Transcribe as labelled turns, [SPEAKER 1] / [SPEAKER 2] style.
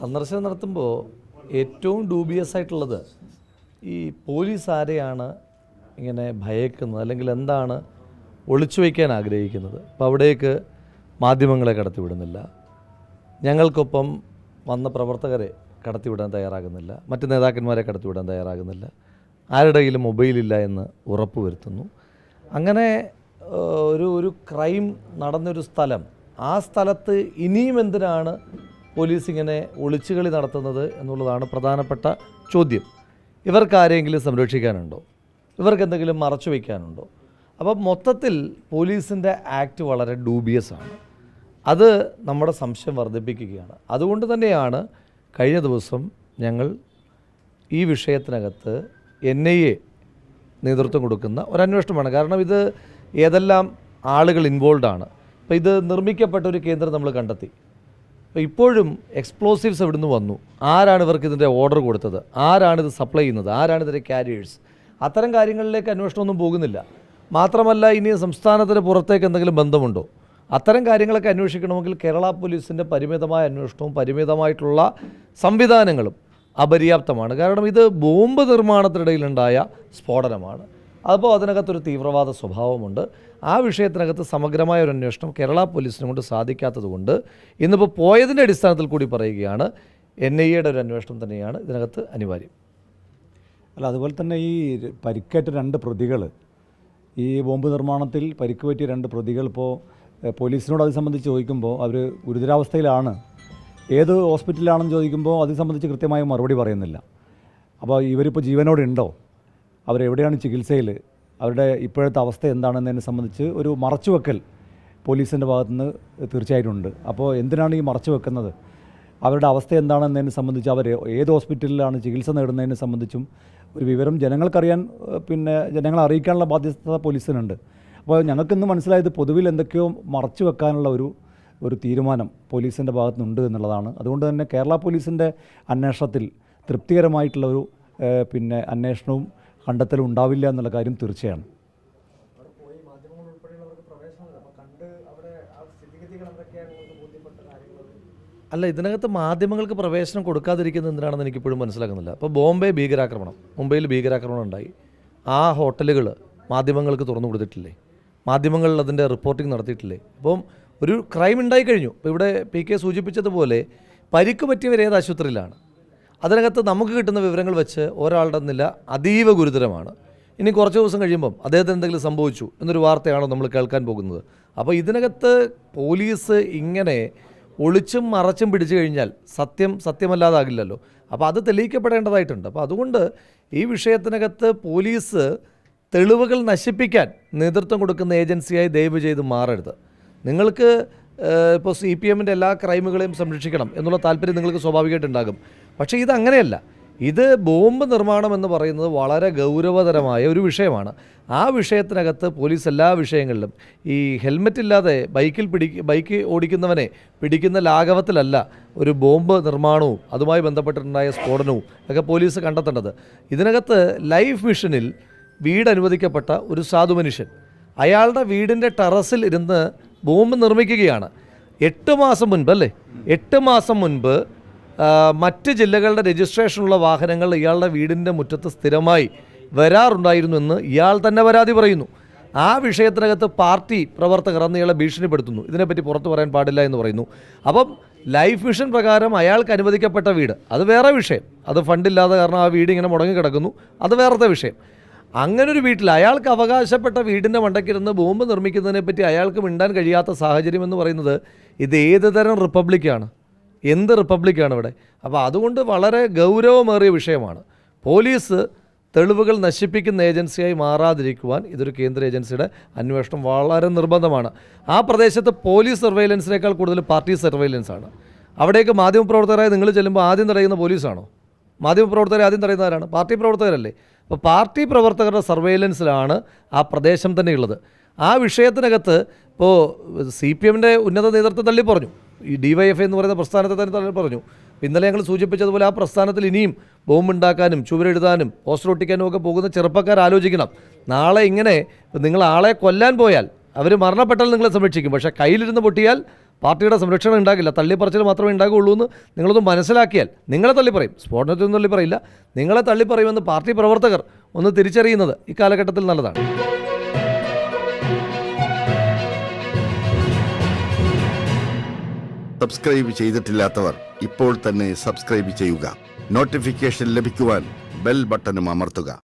[SPEAKER 1] സന്ദർശനം നടത്തുമ്പോൾ ഏറ്റവും ഡൂബിയസ് ആയിട്ടുള്ളത് ഈ പോലീസ് ആരെയാണ് ഇങ്ങനെ ഭയക്കുന്നത്? അല്ലെങ്കിൽ എന്താണ് ഒളിച്ചു വയ്ക്കാൻ ആഗ്രഹിക്കുന്നത്? അപ്പോൾ അവിടേക്ക് മാധ്യമങ്ങളെ കടത്തിവിടുന്നില്ല. ഞങ്ങൾക്കൊപ്പം വന്ന പ്രവർത്തകരെ കടത്തിവിടാൻ തയ്യാറാകുന്നില്ല. മറ്റ് നേതാക്കന്മാരെ കടത്തിവിടാൻ തയ്യാറാകുന്നില്ല. ആരുടെ കയ്യിലും മൊബൈലില്ല എന്ന് ഉറപ്പ് വരുത്തുന്നു. അങ്ങനെ ഒരു ഒരു ക്രൈം നടന്നൊരു സ്ഥലം ആ സ്ഥലത്ത് ഇനിയും എന്തിനാണ് പോലീസ് ഇങ്ങനെ ഒളിച്ചുകളി നടത്തുന്നത് എന്നുള്ളതാണ് പ്രധാനപ്പെട്ട ചോദ്യം. ഇവർക്ക് ആരെങ്കിലും സംരക്ഷിക്കാനുണ്ടോ? ഇവർക്ക് എന്തെങ്കിലും മറച്ചു വയ്ക്കാനുണ്ടോ അപ്പം മൊത്തത്തിൽ പോലീസിന്റെ ആക്ട് വളരെ ഡൂബിയസ് ആണ് അത് നമ്മുടെ സംശയം വർദ്ധിപ്പിക്കുകയാണ്. അതുകൊണ്ട് തന്നെയാണ് കഴിഞ്ഞ ദിവസം ഞങ്ങൾ ഈ വിഷയത്തിനകത്ത് എൻ ഐ എ നേതൃത്വം കൊടുക്കുന്ന ഒരു അന്വേഷണമാണ് കാരണം ഇത് ഏതെല്ലാം ആളുകൾ ഇൻവോൾവ് ആണ്. അപ്പോൾ ഇത് നിർമ്മിക്കപ്പെട്ട ഒരു കേന്ദ്രം നമ്മൾ കണ്ടെത്തി. ഇപ്പോഴും എക്സ്പ്ലോസീവ്സ് എവിടുന്ന് വന്നു? ആരാണ് ഇവർക്ക് ഇതിന്റെ ഓർഡർ കൊടുത്തത്? ആരാണ് ഇത് സപ്ലൈ ചെയ്യുന്നത്? ആരാണ് ഇതിന്റെ ക്യാരിയേഴ്സ് അത്തരം കാര്യങ്ങളിലേക്ക് അന്വേഷണമൊന്നും പോകുന്നില്ല. മാത്രമല്ല ഇനി സംസ്ഥാനത്തിന് പുറത്തേക്ക് എന്തെങ്കിലും ബന്ധമുണ്ടോ? അത്തരം കാര്യങ്ങളൊക്കെ അന്വേഷിക്കണമെങ്കിൽ കേരള പോലീസിന്റെ പരിമിതമായ അന്വേഷണവും പരിമിതമായിട്ടുള്ള സംവിധാനങ്ങളും അപര്യാപ്തമാണ്. കാരണം ഇത് ബോംബ് നിർമ്മാണത്തിനിടയിലുണ്ടായ സ്ഫോടനമാണ്. അപ്പോൾ അതിനകത്തൊരു തീവ്രവാദ സ്വഭാവമുണ്ട്. ആ വിഷയത്തിനകത്ത് സമഗ്രമായ ഒരു അന്വേഷണം കേരള പോലീസിനെ കൊണ്ട് സാധിക്കാത്തതുകൊണ്ട് ഇന്നിപ്പോൾ പോയതിന്റെ അടിസ്ഥാനത്തിൽ കൂടി പറയുകയാണ് എൻ ഐ എയുടെ ഒരു അന്വേഷണം തന്നെയാണ് ഇതിനകത്ത് അനിവാര്യം.
[SPEAKER 2] അല്ല അതുപോലെ തന്നെ ഈ പരിക്കേറ്റ രണ്ട് പ്രതികൾ ഈ ബോംബ് നിർമ്മാണത്തിൽ പരിക്ക് പറ്റിയ രണ്ട് പ്രതികൾ ഇപ്പോൾ പോലീസിനോട് അത് സംബന്ധിച്ച് ചോദിക്കുമ്പോൾ അവർ ഗുരുതരാവസ്ഥയിലാണ്. ഏത് ഹോസ്പിറ്റലിലാണെന്ന് ചോദിക്കുമ്പോൾ അത് സംബന്ധിച്ച് കൃത്യമായ മറുപടി പറയുന്നില്ല. അപ്പോൾ ഇവരിപ്പോൾ ജീവനോടെ ഉണ്ടോ അവരെവിടെയാണ് ചികിത്സയിൽ? അവരുടെ ഇപ്പോഴത്തെ അവസ്ഥ എന്താണെന്നതിനെ സംബന്ധിച്ച് ഒരു മറച്ചുവെക്കൽ പോലീസിന്റെ ഭാഗത്തുനിന്ന് തീർച്ചയായിട്ടും ഉണ്ട് അപ്പോൾ എന്തിനാണ് ഈ മറച്ചു വെക്കുന്നത് അവരുടെ അവസ്ഥ എന്താണെന്നതിനെ സംബന്ധിച്ച് അവർ ഏത് ഹോസ്പിറ്റലിലാണ് ചികിത്സ നേടുന്നതിനെ സംബന്ധിച്ചും ഒരു വിവരം ജനങ്ങൾക്കറിയാൻ പിന്നെ ജനങ്ങളെ അറിയിക്കാനുള്ള ബാധ്യത പോലീസിനുണ്ട്. അപ്പോൾ ഞങ്ങൾക്കിന്ന് മനസ്സിലായത് പൊതുവിൽ എന്തൊക്കെയോ മറച്ചു വെക്കാനുള്ള ഒരു ഒരു തീരുമാനം പോലീസിന്റെ ഭാഗത്തുനിന്നുണ്ട് എന്നുള്ളതാണ്. അതുകൊണ്ട് തന്നെ കേരള പോലീസിന്റെ അന്വേഷണത്തിൽ തൃപ്തികരമായിട്ടുള്ള ഒരു പിന്നെ അന്വേഷണവും കണ്ടെത്തലും ഉണ്ടാവില്ല എന്നുള്ള കാര്യം തീർച്ചയാണ്.
[SPEAKER 1] അല്ല ഇതിനകത്ത് മാധ്യമങ്ങൾക്ക് പ്രവേശനം കൊടുക്കാതിരിക്കുന്നത് എന്തിനാണെന്ന് എനിക്കിപ്പോഴും മനസ്സിലാക്കുന്നില്ല അപ്പോൾ ബോംബെ ഭീകരാക്രമണം മുംബൈയിൽ ഭീകരാക്രമണം ഉണ്ടായി. ആ ഹോട്ടലുകൾ മാധ്യമങ്ങൾക്ക് തുറന്നു കൊടുത്തിട്ടില്ലേ? മാധ്യമങ്ങളിൽ അതിന്റെ റിപ്പോർട്ടിംഗ് നടത്തിയിട്ടില്ലേ? അപ്പം ഒരു ക്രൈം ഉണ്ടായി കഴിഞ്ഞു. ഇപ്പോൾ ഇവിടെ പി കെ സൂചിപ്പിച്ചതുപോലെ പരിക്ക് പറ്റിയവർ ഏത് ആശുപത്രിയിലാണ്. അതിനകത്ത് നമുക്ക് കിട്ടുന്ന വിവരങ്ങൾ വെച്ച് ഒരാളുടെ നില അതീവ ഗുരുതരമാണ്. ഇനി കുറച്ച് ദിവസം കഴിയുമ്പം അദ്ദേഹത്തിന് എന്തെങ്കിലും സംഭവിച്ചു എന്നൊരു വാർത്തയാണോ നമ്മൾ കേൾക്കാൻ പോകുന്നത്? അപ്പോൾ ഇതിനകത്ത് പോലീസ് ഇങ്ങനെ ഒളിച്ചും മറച്ചും പിടിച്ചു കഴിഞ്ഞാൽ സത്യം സത്യമല്ലാതാകില്ലല്ലോ. അപ്പോൾ അത് തെളിയിക്കപ്പെടേണ്ടതായിട്ടുണ്ട്. അപ്പോൾ അതുകൊണ്ട് ഈ വിഷയത്തിനകത്ത് പോലീസ് തെളിവുകൾ നശിപ്പിക്കാൻ നേതൃത്വം കൊടുക്കുന്ന ഏജൻസിയായി ദയവ് ചെയ്ത് മാറരുത്. നിങ്ങൾക്ക് ഇപ്പോൾ സി പി എമ്മിന്റെ എല്ലാ ക്രൈമുകളെയും സംരക്ഷിക്കണം എന്നുള്ള താല്പര്യം നിങ്ങൾക്ക് സ്വാഭാവികമായിട്ടുണ്ടാകും പക്ഷേ ഇത് അങ്ങനെയല്ല ഇത് ബോംബ് നിർമ്മാണം എന്ന് പറയുന്നത് വളരെ ഗൗരവതരമായ ഒരു വിഷയമാണ്. ആ വിഷയത്തിനകത്ത് പോലീസ് എല്ലാ വിഷയങ്ങളിലും ഈ ഹെൽമെറ്റ് ഇല്ലാതെ ബൈക്കിൽ പിടി ബൈക്ക് ഓടിക്കുന്നവനെ പിടിക്കുന്ന ലാഘവത്തിലല്ല ഒരു ബോംബ് നിർമ്മാണവും അതുമായി ബന്ധപ്പെട്ടിട്ടുണ്ടായ സ്ഫോടനവും ഒക്കെ പോലീസ് കണ്ടെത്തേണ്ടത്. ഇതിനകത്ത് ലൈഫ് മിഷനിൽ വീട് അനുവദിക്കപ്പെട്ട ഒരു സാധു മനുഷ്യൻ. അയാളുടെ വീടിന്റെ ടെറസിൽ ഇരുന്ന് ബോംബ് നിർമ്മിക്കുകയാണ്. എട്ട് മാസം മുൻപ് അല്ലേ? എട്ട് മാസം മുൻപ് മറ്റ് ജില്ലകളുടെ രജിസ്ട്രേഷനുള്ള വാഹനങ്ങൾ ഇയാളുടെ വീടിന്റെ മുറ്റത്ത് സ്ഥിരമായി വരാറുണ്ടായിരുന്നു എന്ന് ഇയാൾ തന്നെ പരാതി പറയുന്നു. ആ വിഷയത്തിനകത്ത് പാർട്ടി പ്രവർത്തകർ അന്ന് ഇയാളെ ഭീഷണിപ്പെടുത്തുന്നു. ഇതിനെപ്പറ്റി പുറത്തു പറയാൻ പാടില്ല എന്ന് പറയുന്നു. അപ്പം ലൈഫ് മിഷൻ പ്രകാരം അയാൾക്ക് അനുവദിക്കപ്പെട്ട വീട്. അത് വേറെ വിഷയം. അത് ഫണ്ടില്ലാതെ കാരണം ആ വീട് ഇങ്ങനെ മുടങ്ങി കിടക്കുന്നു അത് വേറത്തെ വിഷയം. അങ്ങനെ ഒരു വീട്ടിൽ അയാൾക്ക് അവകാശപ്പെട്ട വീടിന്റെ മണ്ടയ്ക്കിരുന്ന് ബോംബ് നിർമ്മിക്കുന്നതിനെപ്പറ്റി അയാൾക്ക് മിണ്ടാൻ കഴിയാത്ത സാഹചര്യം എന്ന് പറയുന്നത് ഇത് ഏത് തരം റിപ്പബ്ലിക്കാണ് എന്ത് റിപ്പബ്ലിക്കാണ് ഇവിടെ? അപ്പോൾ അതുകൊണ്ട് വളരെ ഗൗരവമേറിയ വിഷയമാണ്. പോലീസ് തെളിവുകൾ നശിപ്പിക്കുന്ന ഏജൻസിയായി മാറാതിരിക്കുവാൻ ഇതൊരു കേന്ദ്ര ഏജൻസിയുടെ അന്വേഷണം വളരെ നിർബന്ധമാണ്. ആ പ്രദേശത്ത് പോലീസ് സർവൈലൻസിനേക്കാൾ കൂടുതൽ പാർട്ടി സർവൈലൻസ് ആണ്. അവിടേക്ക് മാധ്യമപ്രവർത്തകരായി നിങ്ങൾ ചെല്ലുമ്പോൾ ആദ്യം തടയുന്ന പോലീസാണോ? മാധ്യമപ്രവർത്തകരെ ആദ്യം തടയുന്നവരാണ് പാർട്ടി പ്രവർത്തകരല്ലേ? അപ്പോൾ പാർട്ടി പ്രവർത്തകരുടെ സർവൈലൻസിലാണ് ആ പ്രദേശം തന്നെയുള്ളത് ആ വിഷയത്തിനകത്ത് ഇപ്പോൾ സി പി എമ്മിന്റെ ഉന്നത നേതൃത്വം തള്ളി പറഞ്ഞു. ഈ ഡി വൈ എഫ് എന്ന് പറയുന്ന പ്രസ്ഥാനത്തെ തന്നെ തള്ളി പറഞ്ഞു. ഇന്നലെ ഞങ്ങൾ സൂചിപ്പിച്ചതുപോലെ ആ പ്രസ്ഥാനത്തിൽ ഇനിയും ബോംബുണ്ടാക്കാനും ചുവരെഴുതാനും പോസ്റ്റർ ഒട്ടിക്കാനും ഒക്കെ പോകുന്ന ചെറുപ്പക്കാർ ആലോചിക്കണം. നാളെ ഇങ്ങനെ നിങ്ങൾ ആളെ കൊല്ലാൻ പോയാൽ അവർ മരണപ്പെട്ടാൽ നിങ്ങളെ സംരക്ഷിക്കും. പക്ഷേ കയ്യിലിരുന്ന് പൊട്ടിയാൽ പാർട്ടിയുടെ സംരക്ഷണം ഉണ്ടാകില്ല തള്ളിപ്പറച്ചിൽ മാത്രമേ ഉണ്ടാകുള്ളൂ എന്ന് നിങ്ങളൊന്ന് മനസ്സിലാക്കിയാൽ നിങ്ങളെ തള്ളിപ്പറയും. സ്ഫോടനത്തിൽ തള്ളിപ്പറയില്ല. നിങ്ങളെ തള്ളിപ്പറയുമെന്ന് പാർട്ടി പ്രവർത്തകർ ഒന്ന് തിരിച്ചറിയുന്നത് ഈ കാലഘട്ടത്തിൽ നല്ലതാണ്.
[SPEAKER 3] സബ്സ്ക്രൈബ് ചെയ്തിട്ടില്ലാത്തവർ ഇപ്പോൾ തന്നെ സബ്സ്ക്രൈബ് ചെയ്യുക. നോട്ടിഫിക്കേഷൻ ലഭിക്കുവാൻ ബെൽ ബട്ടണും അമർത്തുക.